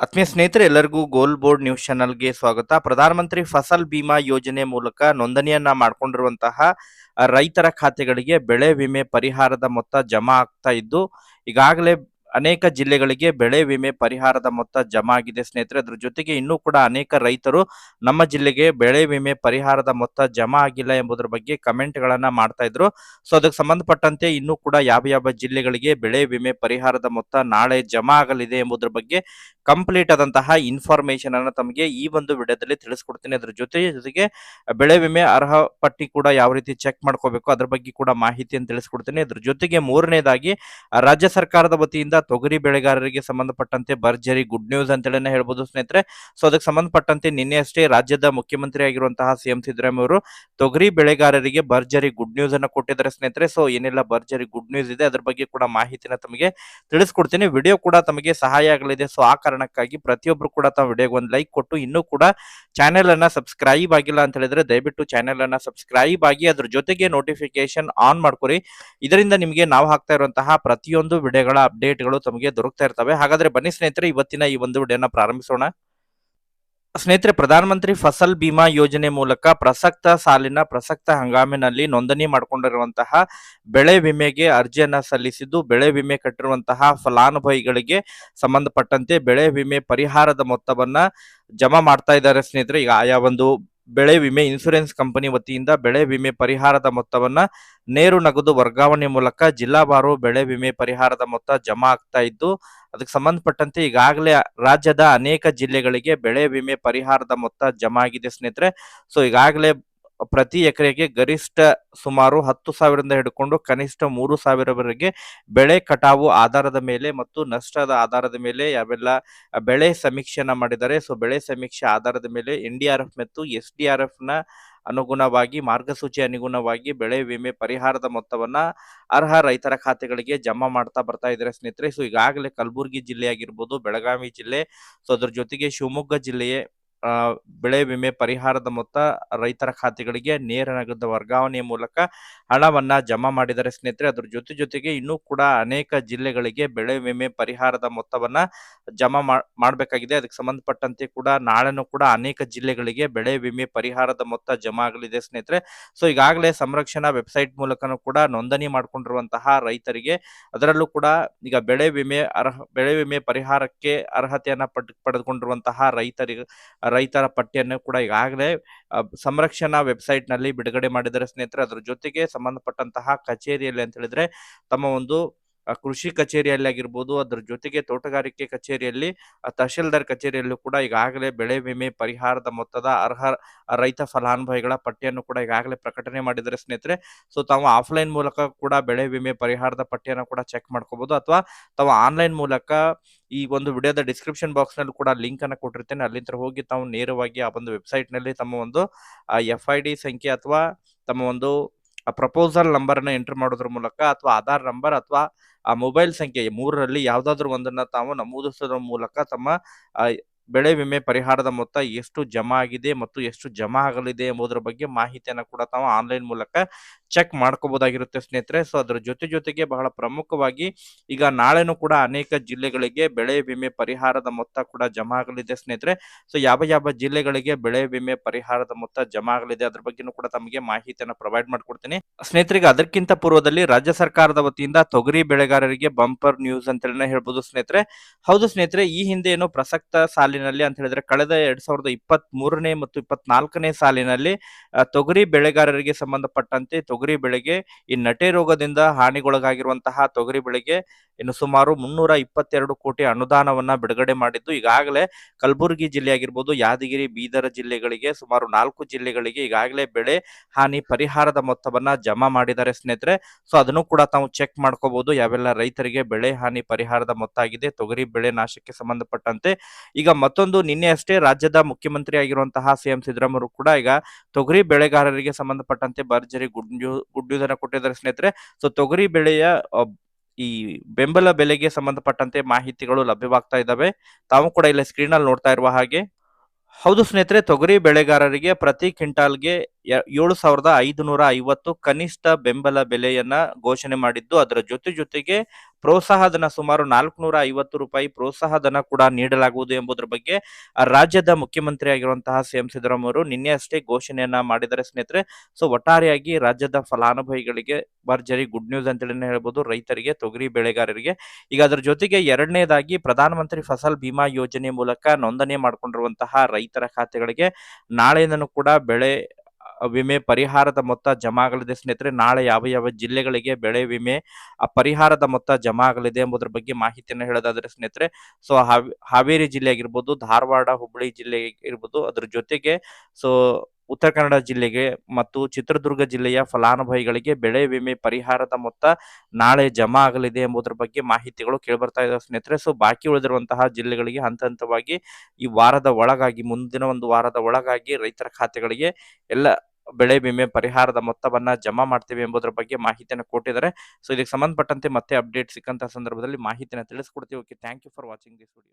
ಆತ್ಮೀಯ ಸ್ನೇಹಿತರೆ, ಎಲ್ಲರಿಗೂ ಗೋಲ್ ಬೋರ್ಡ್ ನ್ಯೂಸ್ ಚಾನಲ್ಗೆ ಸ್ವಾಗತ. ಪ್ರಧಾನಮಂತ್ರಿ ಫಸಲ್ ಬಿಮಾ ಯೋಜನೆ ಮೂಲಕ ನೋಂದಣಿಯನ್ನ ಮಾಡಿಕೊಂಡಿರುವಂತಹ ರೈತರ ಖಾತೆಗಳಿಗೆ ಬೆಳೆ ವಿಮೆ ಪರಿಹಾರದ ಮೊತ್ತ ಜಮಾ ಆಗ್ತಾ ಇದ್ದು, ಈಗಾಗಲೇ ಅನೇಕ ಜಿಲ್ಲೆಗಳಿಗೆ ಬೆಳೆ ವಿಮೆ ಪರಿಹಾರದ ಮೊತ್ತ ಜಮಾ ಆಗಿದೆ ಸ್ನೇಹಿತರೆ. ಅದ್ರ ಜೊತೆಗೆ ಇನ್ನೂ ಕೂಡ ಅನೇಕ ರೈತರು ನಮ್ಮ ಜಿಲ್ಲೆಗೆ ಬೆಳೆ ವಿಮೆ ಪರಿಹಾರದ ಮೊತ್ತ ಜಮಾ ಆಗಿಲ್ಲ ಎಂಬುದರ ಬಗ್ಗೆ ಕಮೆಂಟ್ ಗಳನ್ನ ಮಾಡ್ತಾ ಇದ್ರು. ಸೊ, ಅದಕ್ಕೆ ಸಂಬಂಧಪಟ್ಟಂತೆ ಇನ್ನೂ ಕೂಡ ಯಾವ ಯಾವ ಜಿಲ್ಲೆಗಳಿಗೆ ಬೆಳೆ ವಿಮೆ ಪರಿಹಾರದ ಮೊತ್ತ ನಾಳೆ ಜಮಾ ಆಗಲಿದೆ ಎಂಬುದರ ಬಗ್ಗೆ ಕಂಪ್ಲೀಟ್ ಆದಂತಹ ಇನ್ಫಾರ್ಮೇಶನ್ ಅನ್ನ ತಮಗೆ ಈ ಒಂದು ವಿಡಿಯೋದಲ್ಲಿ ತಿಳಿಸ್ಕೊಡ್ತೀನಿ ಅದ್ರ ಜೊತೆ ಜೊತೆಗೆ ಬೆಳೆ ವಿಮೆ ಅರ್ಹ ಪಟ್ಟಿ ಕೂಡ ಯಾವ ರೀತಿ ಚೆಕ್ ಮಾಡ್ಕೋಬೇಕು ಅದ್ರ ಬಗ್ಗೆ ಕೂಡ ಮಾಹಿತಿಯನ್ನು ತಿಳಿಸ್ಕೊಡ್ತೀನಿ. ಅದ್ರ ಜೊತೆಗೆ ಮೂರನೇದಾಗಿ, ರಾಜ್ಯ ಸರ್ಕಾರದ ವತಿಯಿಂದ ತೊಗರಿ ಬೆಳೆಗಾರರಿಗೆ ಸಂಬಂಧಪಟ್ಟಂತೆ ಭರ್ಜರಿ ಗುಡ್ ನ್ಯೂಸ್ ಅಂತೇಳಿ ಹೇಳ್ಬೋದು ಸ್ನೇಹಿತರೆ. ಸೊ ಅದಕ್ಕೆ ಸಂಬಂಧಪಟ್ಟಂತೆ ನಿನ್ನೆ ಅಷ್ಟೇ ರಾಜ್ಯದ ಮುಖ್ಯಮಂತ್ರಿ ಆಗಿರುವಂತಹ ಸಿಎಂ ಸಿದ್ದರಾಮಯ್ಯ ಅವರು ತೊಗರಿ ಬೆಳೆಗಾರರಿಗೆ ಭರ್ಜರಿ ಗುಡ್ ನ್ಯೂಸ್ ಅನ್ನು ಕೊಟ್ಟಿದ್ದಾರೆ ಸ್ನೇಹಿತರೆ. ಸೊ ಏನೆಲ್ಲ ಭರ್ಜರಿ ಗುಡ್ ನ್ಯೂಸ್ ಇದೆ ಅದ್ರ ಬಗ್ಗೆ ಕೂಡ ಮಾಹಿತಿನ ತಮಗೆ ತಿಳಿಸ್ಕೊಡ್ತೀನಿ. ವಿಡಿಯೋ ಕೂಡ ತಮಗೆ ಸಹಾಯ ಆಗಲಿದೆ. ಸೊ ಆ ಕಾರಣಕ್ಕಾಗಿ ಪ್ರತಿಯೊಬ್ರು ಕೂಡ ತಾವು ವಿಡಿಯೋಗೆ ಒಂದು ಲೈಕ್ ಕೊಟ್ಟು ಇನ್ನೂ ಕೂಡ ಚಾನೆಲ್ ಅನ್ನ ಸಬ್ಸ್ಕ್ರೈಬ್ ಆಗಿಲ್ಲ ಅಂತ ಹೇಳಿದ್ರೆ ದಯವಿಟ್ಟು ಚಾನೆಲ್ ಅನ್ನ ಸಬ್ಸ್ಕ್ರೈಬ್ ಆಗಿ ಅದ್ರ ಜೊತೆಗೆ ನೋಟಿಫಿಕೇಶನ್ ಆನ್ ಮಾಡ್ಕೊರಿ. ಇದರಿಂದ ನಿಮಗೆ ನಾವು ಹಾಕ್ತಾ ಇರುವಂತಹ ಪ್ರತಿಯೊಂದು ವಿಡಿಯೋಗಳ ಅಪ್ಡೇಟ್ಗಳು ತಮಗೆ ದೊರಕ್ತಾ ಇರ್ತವೆ. ಹಾಗಾದ್ರೆ ಬನ್ನಿ ಸ್ನೇಹಿತರೆ, ಇವತ್ತಿನ ಈ ಒಂದು ವಿಡಿಯೋನ ಪ್ರಾರಂಭಿಸೋಣ. ಸ್ನೇಹಿತರೆ ಪ್ರಧಾನಮಂತ್ರಿ ಫಸಲ್ ಬಿಮಾ ಯೋಜನೆ ಮೂಲಕ ಪ್ರಸಕ್ತ ಸಾಲಿನ ಪ್ರಸಕ್ತ ಹಂಗಾಮಿನಲ್ಲಿ ನೋಂದಣಿ ಮಾಡಿಕೊಂಡಿರುವಂತಹ ಬೆಳೆ ವಿಮೆಗೆ ಅರ್ಜಿಯನ್ನ ಸಲ್ಲಿಸಿದ್ದು, ಬೆಳೆ ವಿಮೆ ಕಟ್ಟಿರುವಂತಹ ಫಲಾನುಭವಿಗಳಿಗೆ ಸಂಬಂಧಪಟ್ಟಂತೆ ಬೆಳೆ ವಿಮೆ ಪರಿಹಾರದ ಮೊತ್ತವನ್ನ ಜಮಾ ಮಾಡ್ತಾ ಇದ್ದಾರೆ ಸ್ನೇಹಿತರೆ. ಈಗ ಆಯಾ ಒಂದು ಬೆಳೆ ವಿಮೆ ಇನ್ಸೂರೆನ್ಸ್ ಕಂಪನಿ ವತಿಯಿಂದ ಬೆಳೆ ವಿಮೆ ಪರಿಹಾರದ ಮೊತ್ತವನ್ನ ನೇರು, ನಗದು ವರ್ಗಾವಣೆ ಮೂಲಕ ಜಿಲ್ಲಾವಾರು ಬೆಳೆ ವಿಮೆ ಪರಿಹಾರದ ಮೊತ್ತ ಜಮಾ ಆಗ್ತಾ ಇದ್ದು ಅದಕ್ಕೆ ಸಂಬಂಧಪಟ್ಟಂತೆ ಈಗಾಗಲೇ ರಾಜ್ಯದ ಅನೇಕ ಜಿಲ್ಲೆಗಳಿಗೆ ಬೆಳೆ ವಿಮೆ ಪರಿಹಾರದ ಮೊತ್ತ ಜಮಾ ಆಗಿದೆ ಸ್ನೇಹಿತರೆ. ಸೊ ಈಗಾಗಲೇ ಪ್ರತಿ ಎಕರೆಗೆ ಗರಿಷ್ಠ ಸುಮಾರು ಹತ್ತು ಸಾವಿರದಿಂದ ಹಿಡ್ಕೊಂಡು ಕನಿಷ್ಠ ಮೂರು ಸಾವಿರವರೆಗೆ ಬೆಳೆ ಕಟಾವು ಆಧಾರದ ಮೇಲೆ ಮತ್ತು ನಷ್ಟದ ಆಧಾರದ ಮೇಲೆ ಯಾವೆಲ್ಲ ಬೆಳೆ ಸಮೀಕ್ಷೆಯನ್ನ ಮಾಡಿದ್ದಾರೆ. ಸೊ ಬೆಳೆ ಸಮೀಕ್ಷೆ ಆಧಾರದ ಮೇಲೆ ಎನ್ ಮತ್ತು ಎಸ್ ಡಿ ಆರ್ ಎಫ್ನ ಅನುಗುಣವಾಗಿ, ಮಾರ್ಗಸೂಚಿ ಅನುಗುಣವಾಗಿ ಬೆಳೆ ವಿಮೆ ಪರಿಹಾರದ ಮೊತ್ತವನ್ನ ಅರ್ಹ ರೈತರ ಖಾತೆಗಳಿಗೆ ಜಮಾ ಮಾಡ್ತಾ ಬರ್ತಾ ಇದ್ದಾರೆ ಸ್ನೇಹಿತರೆ. ಸೊ ಈಗಾಗಲೇ ಕಲಬುರಗಿ ಜಿಲ್ಲೆ ಆಗಿರ್ಬೋದು ಬೆಳಗಾವಿ ಜಿಲ್ಲೆ, ಸೊ, ಅದ್ರ ಜೊತೆಗೆ ಶಿವಮೊಗ್ಗ ಜಿಲ್ಲೆಯ ಬೆಳೆ ವಿಮೆ ಪರಿಹಾರದ ಮೊತ್ತ ರೈತರ ಖಾತೆಗಳಿಗೆ ನೇರ ನಗದು ವರ್ಗಾವಣೆಯ ಮೂಲಕ ಹಣವನ್ನ ಜಮಾ ಮಾಡಿದರೆ ಸ್ನೇಹಿತರೆ, ಅದ್ರ ಜೊತೆ ಜೊತೆಗೆ ಇನ್ನೂ ಕೂಡ ಅನೇಕ ಜಿಲ್ಲೆಗಳಿಗೆ ಬೆಳೆ ವಿಮೆ ಪರಿಹಾರದ ಮೊತ್ತವನ್ನ ಜಮಾ ಮಾಡಬೇಕಾಗಿದೆ. ಅದಕ್ಕೆ ಸಂಬಂಧಪಟ್ಟಂತೆ ಕೂಡ ನಾಳೆನೂ ಕೂಡ ಅನೇಕ ಜಿಲ್ಲೆಗಳಿಗೆ ಬೆಳೆ ವಿಮೆ ಪರಿಹಾರದ ಮೊತ್ತ ಜಮಾ ಆಗಲಿದೆ ಸ್ನೇಹಿತರೆ. ಸೊ, ಈಗಾಗಲೇ ಸಂರಕ್ಷಣಾ ವೆಬ್ಸೈಟ್ ಮೂಲಕನೂ ಕೂಡ ನೋಂದಣಿ ಮಾಡಿಕೊಂಡಿರುವಂತಹ ರೈತರಿಗೆ ಅದರಲ್ಲೂ ಕೂಡ ಈಗ ಬೆಳೆ ವಿಮೆ ಅರ್ಹ, ಬೆಳೆ ವಿಮೆ ಪರಿಹಾರಕ್ಕೆ ಅರ್ಹತೆಯನ್ನ ಪಡ್, ಪಡೆದುಕೊಂಡಿರುವಂತಹ ರೈತರಿಗೆ ರೈತರ ಪಟ್ಟಿಯನ್ನು ಕೂಡ ಈಗಾಗಲೇ ಸಂರಕ್ಷಣಾ ವೆಬ್ಸೈಟ್ನಲ್ಲಿ ಬಿಡುಗಡೆ ಮಾಡಿದ್ದಾರೆ ಸ್ನೇಹಿತರೆ. ಅದರ ಜೊತೆಗೆ ಸಂಬಂಧಪಟ್ಟಂತಹ ಕಚೇರಿಯಲ್ಲಿ ಅಂತ ಹೇಳಿದ್ರೆ, ತಮ್ಮ ಒಂದು ಕೃಷಿ ಕಚೇರಿಯಲ್ಲಿ ಆಗಿರ್ಬೋದು, ಅದ್ರ ಜೊತೆಗೆ ತೋಟಗಾರಿಕೆ ಕಚೇರಿಯಲ್ಲಿ ತಹಶೀಲ್ದಾರ್ ಕಚೇರಿಯಲ್ಲೂ ಕೂಡ ಈಗಾಗಲೇ ಬೆಳೆ ವಿಮೆ ಪರಿಹಾರದ ಮೊತ್ತದ ಅರ್ಹ ರೈತ ಫಲಾನುಭವಿಗಳ ಪಟ್ಟಿಯನ್ನು ಕೂಡ ಈಗಾಗಲೇ ಪ್ರಕಟಣೆ ಮಾಡಿದರೆ ಸ್ನೇಹಿತರೆ. ಸೊ ತಾವು ಆಫ್ಲೈನ್ ಮೂಲಕ ಕೂಡ ಬೆಳೆ ವಿಮೆ ಪರಿಹಾರದ ಪಟ್ಟಿಯನ್ನು ಕೂಡ ಚೆಕ್ ಮಾಡ್ಕೋಬಹುದು ಅಥವಾ ತಾವು ಆನ್ಲೈನ್ ಮೂಲಕ ಈ ಒಂದು ವಿಡಿಯೋದ ಡಿಸ್ಕ್ರಿಪ್ಷನ್ ಬಾಕ್ಸ್ನಲ್ಲಿ ಕೂಡ ಲಿಂಕ್ ಅನ್ನು ಕೊಟ್ಟಿರ್ತೇನೆ. ಅಲ್ಲಿಂದ ಹೋಗಿ ತಾವು ನೇರವಾಗಿ ಆ ಒಂದು ವೆಬ್ಸೈಟ್ನಲ್ಲಿ ತಮ್ಮ ಒಂದು ಎಫ್ ಐ ಡಿ ಸಂಖ್ಯೆ ಅಥವಾ ತಮ್ಮ ಒಂದು ಪ್ರಪೋಸಲ್ ನಂಬರ್ನ ಎಂಟರ್ ಮಾಡೋದ್ರ ಮೂಲಕ ಅಥವಾ ಆಧಾರ್ ನಂಬರ್ ಅಥವಾ ಆ ಮೊಬೈಲ್ ಸಂಖ್ಯೆ ಮೂರರಲ್ಲಿ ಯಾವ್ದಾದ್ರು ಒಂದನ್ನ ತಾವು ನಮೂದಿಸುವ ಮೂಲಕ ತಮ್ಮ ಬೆಳೆ ವಿಮೆ ಪರಿಹಾರದ ಮೊತ್ತ ಎಷ್ಟು ಜಮಾ ಆಗಿದೆ ಮತ್ತು ಎಷ್ಟು ಜಮಾ ಆಗಲಿದೆ ಎಂಬುದರ ಬಗ್ಗೆ ಮಾಹಿತಿಯನ್ನ ಕೂಡ ತಾವು ಆನ್ಲೈನ್ ಮೂಲಕ ಚೆಕ್ ಮಾಡ್ಕೋಬಹುದಾಗಿರುತ್ತೆ ಸ್ನೇಹಿತರೆ. ಸೊ ಅದರ ಜೊತೆ ಜೊತೆಗೆ ಬಹಳ ಪ್ರಮುಖವಾಗಿ ಈಗ ನಾಳೆನೂ ಕೂಡ ಅನೇಕ ಜಿಲ್ಲೆಗಳಿಗೆ ಬೆಳೆ ವಿಮೆ ಪರಿಹಾರದ ಮೊತ್ತ ಕೂಡ ಜಮಾ ಆಗಲಿದೆ ಸ್ನೇಹಿತರೆ. ಸೊ ಯಾವ ಯಾವ ಜಿಲ್ಲೆಗಳಿಗೆ ಬೆಳೆ ವಿಮೆ ಪರಿಹಾರದ ಮೊತ್ತ ಜಮಾ ಆಗಲಿದೆ ಅದ್ರ ಬಗ್ಗೆನೂ ಕೂಡ ತಮಗೆ ಮಾಹಿತಿಯನ್ನ ಪ್ರೊವೈಡ್ ಮಾಡ್ಕೊಡ್ತೀನಿ. ಸ್ನೇಹಿತರಿಗೆ ಅದಕ್ಕಿಂತ ಪೂರ್ವದಲ್ಲಿ ರಾಜ್ಯ ಸರ್ಕಾರದ ವತಿಯಿಂದ ತೊಗರಿ ಬೆಳೆಗಾರರಿಗೆ ಬಂಪರ್ ನ್ಯೂಸ್ ಅಂತ ಹೇಳಿ ಹೇಳ್ಬೋದು ಸ್ನೇಹಿತರೆ. ಹೌದು ಸ್ನೇಹಿತರೆ, ಈ ಹಿಂದೆ ಏನು ಪ್ರಸಕ್ತ ಸಾಲಿನಲ್ಲಿ ಅಂತ ಹೇಳಿದ್ರೆ ಕಳೆದ ಎರಡ್ ಸಾವಿರದ ಇಪ್ಪತ್ತ್ ಮೂರನೇ ಮತ್ತು ಇಪ್ಪತ್ನಾಲ್ಕನೇ ಸಾಲಿನಲ್ಲಿ ತೊಗರಿ ಬೆಳೆಗಾರರಿಗೆ ಸಂಬಂಧಪಟ್ಟಂತೆ ತೊಗರಿ ಬೆಳೆಗೆ ಈ ನಟೆ ರೋಗದಿಂದ ಹಾನಿಗೊಳಗಾಗಿರುವಂತಹ ತೊಗರಿ ಬೆಳೆಗೆ ಇನ್ನು ಸುಮಾರು ಮುನ್ನೂರ ಇಪ್ಪತ್ತೆರಡು ಕೋಟಿ ಅನುದಾನವನ್ನ ಬಿಡುಗಡೆ ಮಾಡಿದ್ದು. ಈಗಾಗಲೇ ಕಲಬುರಗಿ ಜಿಲ್ಲೆ ಆಗಿರ್ಬೋದು ಯಾದಗಿರಿ, ಬೀದರ ಜಿಲ್ಲೆಗಳಿಗೆ ಸುಮಾರು ನಾಲ್ಕು ಜಿಲ್ಲೆಗಳಿಗೆ ಈಗಾಗಲೇ ಬೆಳೆ ಹಾನಿ ಪರಿಹಾರದ ಮೊತ್ತವನ್ನ ಜಮಾ ಮಾಡಿದ್ದಾರೆ ಸ್ನೇಹಿತರೆ. ಸೊ, ಅದನ್ನು ಕೂಡ ತಾವು ಚೆಕ್ ಮಾಡ್ಕೋಬಹುದು ಯಾವೆಲ್ಲ ರೈತರಿಗೆ ಬೆಳೆ ಹಾನಿ ಪರಿಹಾರದ ಮೊತ್ತ ಆಗಿದೆ ತೊಗರಿ ಬೆಳೆ ನಾಶಕ್ಕೆ ಸಂಬಂಧಪಟ್ಟಂತೆ. ಈಗ ಮತ್ತೊಂದು, ನಿನ್ನೆ ಅಷ್ಟೇ ರಾಜ್ಯದ ಮುಖ್ಯಮಂತ್ರಿ ಆಗಿರುವಂತಹ ಸಿಎಂ ಸಿದ್ದರಾಮಯ್ಯ ಕೂಡ ಈಗ ತೊಗರಿ ಬೆಳೆಗಾರರಿಗೆ ಸಂಬಂಧಪಟ್ಟಂತೆ ಭರ್ಜರಿ ಗುಡ್ ಅನ್ನ ಕೊಟ್ಟಿದ್ದಾರೆ ಸ್ನೇಹಿತರೆ. ಸೊ ತೊಗರಿ ಬೆಳೆಯ ಈ ಬೆಂಬಲ ಬೆಲೆಗೆ ಸಂಬಂಧಪಟ್ಟಂತೆ ಮಾಹಿತಿಗಳು ಲಭ್ಯವಾಗ್ತಾ ಇದ್ದಾವೆ. ತಾವು ಕೂಡ ಇಲ್ಲಿ ಸ್ಕ್ರೀನ್ ಅಲ್ಲಿ ನೋಡ್ತಾ ಇರುವ ಹಾಗೆ. ಹೌದು ಸ್ನೇಹಿತರೆ, ತೊಗರಿ ಬೆಳೆಗಾರರಿಗೆ ಪ್ರತಿ ಕ್ವಿಂಟಾಲ್ಗೆ ಏಳು ಸಾವಿರದ ಐದುನೂರ ಐವತ್ತು ಕನಿಷ್ಠ ಬೆಂಬಲ ಬೆಲೆಯನ್ನ ಘೋಷಣೆ ಮಾಡಿದ್ದು, ಅದರ ಜೊತೆ ಜೊತೆಗೆ ಪ್ರೋತ್ಸಾಹಧನ ಸುಮಾರು ನಾಲ್ಕುನೂರ ಐವತ್ತು ರೂಪಾಯಿ ಪ್ರೋತ್ಸಾಹಧನ ಕೂಡ ನೀಡಲಾಗುವುದು ಎಂಬುದರ ಬಗ್ಗೆ ರಾಜ್ಯದ ಮುಖ್ಯಮಂತ್ರಿ ಆಗಿರುವಂತಹ ಸಿ ಎಂ ಸಿದ್ದರಾಮಯ್ಯ ಅವರು ನಿನ್ನೆ ಅಷ್ಟೇ ಘೋಷಣೆಯನ್ನ ಮಾಡಿದ್ದಾರೆ ಸ್ನೇಹಿತರೆ. ಸೊ, ಒಟ್ಟಾರೆಯಾಗಿ ರಾಜ್ಯದ ಫಲಾನುಭವಿಗಳಿಗೆ ಭರ್ಜರಿ ಗುಡ್ ನ್ಯೂಸ್ ಅಂತೇಳಿ ಹೇಳ್ಬೋದು, ರೈತರಿಗೆ, ತೊಗರಿ ಬೆಳೆಗಾರರಿಗೆ. ಈಗ ಅದರ ಜೊತೆಗೆ ಎರಡನೇದಾಗಿ ಪ್ರಧಾನಮಂತ್ರಿ ಫಸಲ್ ಬಿಮಾ ಯೋಜನೆ ಮೂಲಕ ನೋಂದಣಿ ಮಾಡಿಕೊಂಡಿರುವಂತಹ ರೈತರ ಖಾತೆಗಳಿಗೆ ನಾಳೆಯಿಂದನೂ ಕೂಡ ಬೆಳೆ ವಿಮೆ ಪರಿಹಾರದ ಮೊತ್ತ ಜಮಾ ಆಗಲಿದೆ ಸ್ನೇಹಿತರೆ, ನಾಳೆ ಯಾವ ಯಾವ ಜಿಲ್ಲೆಗಳಿಗೆ ಬೆಳೆ ವಿಮೆ ಪರಿಹಾರದ ಮೊತ್ತ ಜಮಾ ಆಗಲಿದೆ ಎಂಬುದರ ಬಗ್ಗೆ ಮಾಹಿತಿಯನ್ನು ಹೇಳೋದಾದ್ರೆ ಸ್ನೇಹಿತರೆ, ಸೊ ಹಾವೇರಿ ಜಿಲ್ಲೆ ಆಗಿರ್ಬೋದು, ಧಾರವಾಡ ಹುಬ್ಬಳ್ಳಿ ಜಿಲ್ಲೆ ಇರ್ಬೋದು ಅದ್ರ ಜೊತೆಗೆ, ಸೊ, ಉತ್ತರ ಕನ್ನಡ ಜಿಲ್ಲೆಗೆ ಮತ್ತು ಚಿತ್ರದುರ್ಗ ಜಿಲ್ಲೆಯ ಫಲಾನುಭವಿಗಳಿಗೆ ಬೆಳೆ ವಿಮೆ ಪರಿಹಾರದ ಮೊತ್ತ ನಾಳೆ ಜಮಾ ಆಗಲಿದೆ ಎಂಬುದರ ಬಗ್ಗೆ ಮಾಹಿತಿಗಳು ಕೇಳಿಬರ್ತಾ ಇದ್ದಾವೆ ಸ್ನೇಹಿತರೆ. ಸೊ, ಬಾಕಿ ಉಳಿದಿರುವಂತಹ ಜಿಲ್ಲೆಗಳಿಗೆ ಹಂತ ಹಂತವಾಗಿ ಈ ವಾರದ ಒಳಗಾಗಿ, ಮುಂದಿನ ಒಂದು ವಾರದ ಒಳಗಾಗಿ ರೈತರ ಖಾತೆಗಳಿಗೆ ಎಲ್ಲ ಬೆಳೆ ವಿಮೆ ಪರಿಹಾರದ ಮೊತ್ತವನ್ನ ಜಮಾ ಮಾಡ್ತೀವಿ ಎಂಬುದರ ಬಗ್ಗೆ ಮಾಹಿತಿಯನ್ನು ಕೊಟ್ಟಿದ್ದಾರೆ. ಸೊ ಇದಕ್ಕೆ ಸಂಬಂಧಪಟ್ಟಂತೆ ಮತ್ತೆ ಅಪ್ಡೇಟ್ ಸಿಕ್ಕಂತ ಸಂದರ್ಭದಲ್ಲಿ ಮಾಹಿತಿಯನ್ನು ತಿಳಿಸ್ಕೊಡ್ತೀವಿ. Okay thank you for watching this video